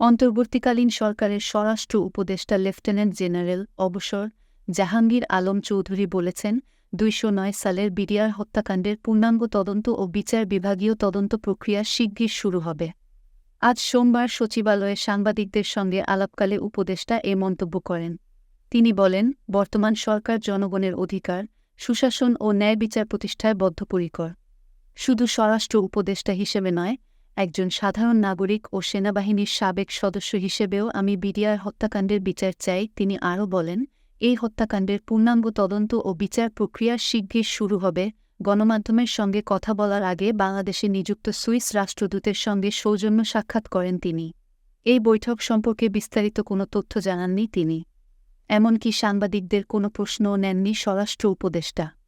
অন্তর্বর্তীকালীন সরকারের স্বরাষ্ট্র উপদেষ্টা লেফটেন্যান্ট জেনারেল অবসর জাহাঙ্গীর আলম চৌধুরী বলেছেন, দুইশো নয় সালের বিডিআর হত্যাকাণ্ডের পূর্ণাঙ্গ তদন্ত ও বিচার বিভাগীয় তদন্ত প্রক্রিয়া শিগগির শুরু হবে। আজ সোমবার সচিবালয়ে সাংবাদিকদের সঙ্গে আলাপকালে উপদেষ্টা এ মন্তব্য করেন। তিনি বলেন, বর্তমান সরকার জনগণের অধিকার, সুশাসন ও ন্যায় বিচার প্রতিষ্ঠায় বদ্ধপরিকর। শুধু স্বরাষ্ট্র উপদেষ্টা হিসেবে নয় একজন সাধারণ নাগরিক ও সেনাবাহিনীর সাবেক সদস্য হিসেবেও আমি বিডিআর হত্যাকাণ্ডের বিচার চাই, তিনি আরও বলেন, এই হত্যাকাণ্ডের পূর্ণাঙ্গ তদন্ত ও বিচার প্রক্রিয়া শিগগির শুরু হবে। গণমাধ্যমের সঙ্গে কথা বলার আগে বাংলাদেশে নিযুক্ত সুইস রাষ্ট্রদূতের সঙ্গে সৌজন্য সাক্ষাৎ করেন তিনি। এই বৈঠক সম্পর্কে বিস্তারিত কোনো তথ্য জানাননি তিনি। এমনকি সাংবাদিকদের কোনো প্রশ্নও নেননি স্বরাষ্ট্র উপদেষ্টা।